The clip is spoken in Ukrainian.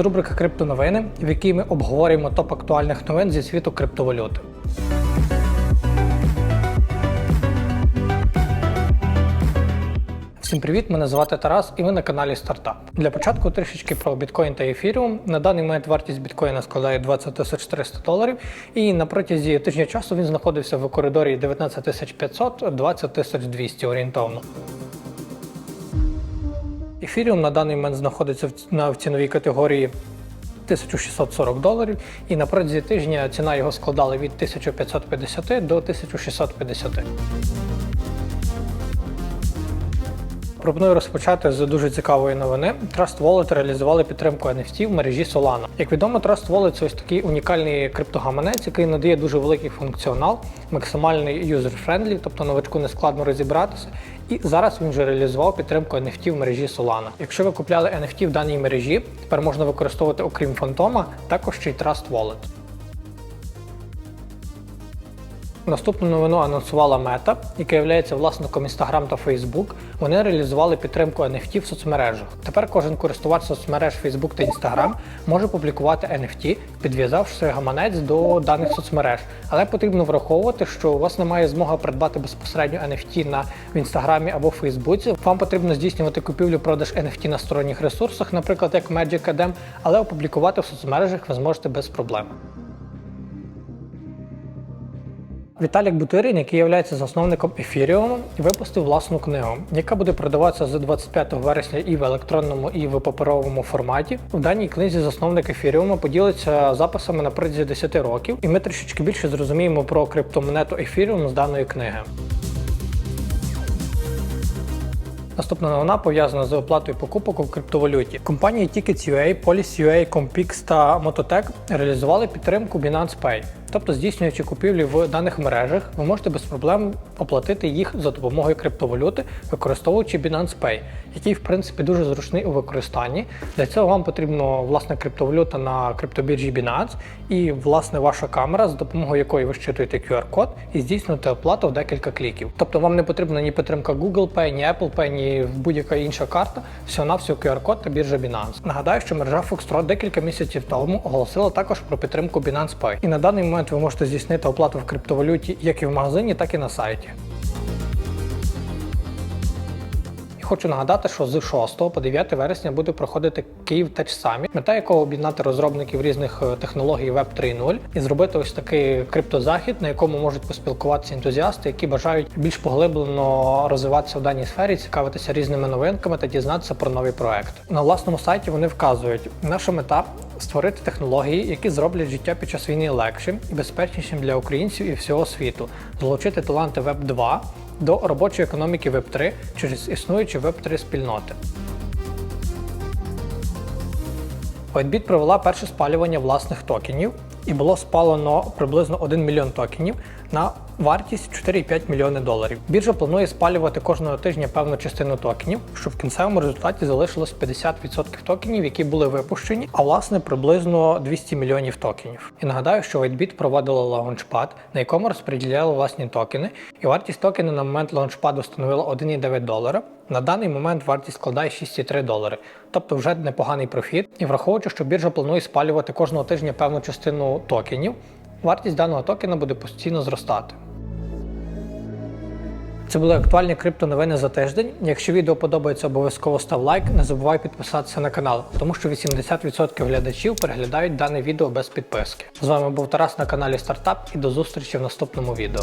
Це рубрика Криптоновини, в якій ми обговорюємо топ актуальних новин зі світу криптовалюти. Всім привіт! Мене звати Тарас, і ви на каналі Стартап. Для початку трішечки про біткоін та ефіріум. На даний момент вартість біткоїна складає 20 тисяч 300 доларів, і на протязі тижня часу він знаходився в коридорі 19 тисяч 500 20 тисяч 200 орієнтовно. Ефіріум на даний момент знаходиться в ціновій категорії 1640 доларів, і на протязі тижня ціна його складала від 1550 до 1650. Пропоную розпочати з дуже цікавої новини. Trust Wallet реалізували підтримку NFT в мережі Solana. Як відомо, Trust Wallet – це ось такий унікальний криптогаманець, який надає дуже великий функціонал, максимальний user-friendly, тобто новачку не складно розібратися. І зараз він вже реалізував підтримку NFT в мережі Solana. Якщо ви купляли NFT в даній мережі, тепер можна використовувати, окрім фантома, також ще й Trust Wallet. Наступну новину анонсувала Meta, яка є власником Instagram та Facebook. Вони реалізували підтримку NFT в соцмережах. Тепер кожен користувач соцмереж Facebook та Instagram може публікувати NFT, підв'язавши гаманець до даних соцмереж. Але потрібно враховувати, що у вас немає змоги придбати безпосередньо NFT на в Інстаграмі або Фейсбуці. Вам потрібно здійснювати купівлю-продаж NFT на сторонніх ресурсах, наприклад, як Magic Academ, але опублікувати в соцмережах ви зможете без проблем. Віталік Бутирин, який є засновником Ethereum, випустив власну книгу, яка буде продаватися з 25 вересня і в електронному, і в паперовому форматі. В даній книзі засновник Ethereum поділиться записами на протязі 10 років, і ми трішечки більше зрозуміємо про криптомонету Ethereum з даної книги. Наступна новина пов'язана з оплатою покупок у криптовалюті. Компанії Tickets.ua, Policy.ua, Compix та Mototech реалізували підтримку Binance Pay. Тобто, здійснюючи купівлі в даних мережах, ви можете без проблем оплатити їх за допомогою криптовалюти, використовуючи Binance Pay, який в принципі дуже зручний у використанні. Для цього вам потрібно власне криптовалюта на криптобіржі Binance і власне ваша камера, за допомогою якої ви щитуєте QR-код і здійснюєте оплату в декілька кліків. Тобто вам не потрібна ні підтримка Google Pay, ні Apple Pay, ні будь-яка інша карта, всього на всього QR-код та біржа Binance. Нагадаю, що мережа Foxtrot декілька місяців тому оголосила також про підтримку Binance Pay. І на даний момент ви можете здійснити оплату в криптовалюті як і в магазині, так і на сайті. Хочу нагадати, що з 6 по 9 вересня буде проходити Київ Tech Summit, мета якого об'єднати розробників різних е, технологій Web 3.0 і зробити ось такий криптозахід, на якому можуть поспілкуватися ентузіасти, які бажають більш поглиблено розвиватися в даній сфері, цікавитися різними новинками та дізнатися про нові проекти. На власному сайті вони вказують, наша мета створити технології, які зроблять життя під час війни легшим і безпечнішим для українців і всього світу, залучити таланти Web 2 до робочої економіки Web 3 через існуючі Web 3 спільноти. Whitebit провела перше спалювання власних токенів і було спалено приблизно 1 мільйон токенів на вартість 4,5 мільйони доларів. Біржа планує спалювати кожного тижня певну частину токенів, щоб в кінцевому результаті залишилось 50% токенів, які були випущені, а власне приблизно 200 мільйонів токенів. І нагадаю, що Whitebit проводила лаунчпад, на якому розподіляли власні токени, і вартість токена на момент лаунчпаду становила 1,9 долара. На даний момент вартість складає 6,3 долари, тобто вже непоганий профіт. І враховуючи, що біржа планує спалювати кожного тижня певну частину токенів, вартість даного токена буде постійно зростати. Це були актуальні криптоновини за тиждень. Якщо відео подобається, обов'язково став лайк. Не забувай підписатися на канал, тому що 80% глядачів переглядають дане відео без підписки. З вами був Тарас на каналі Стартап і до зустрічі в наступному відео.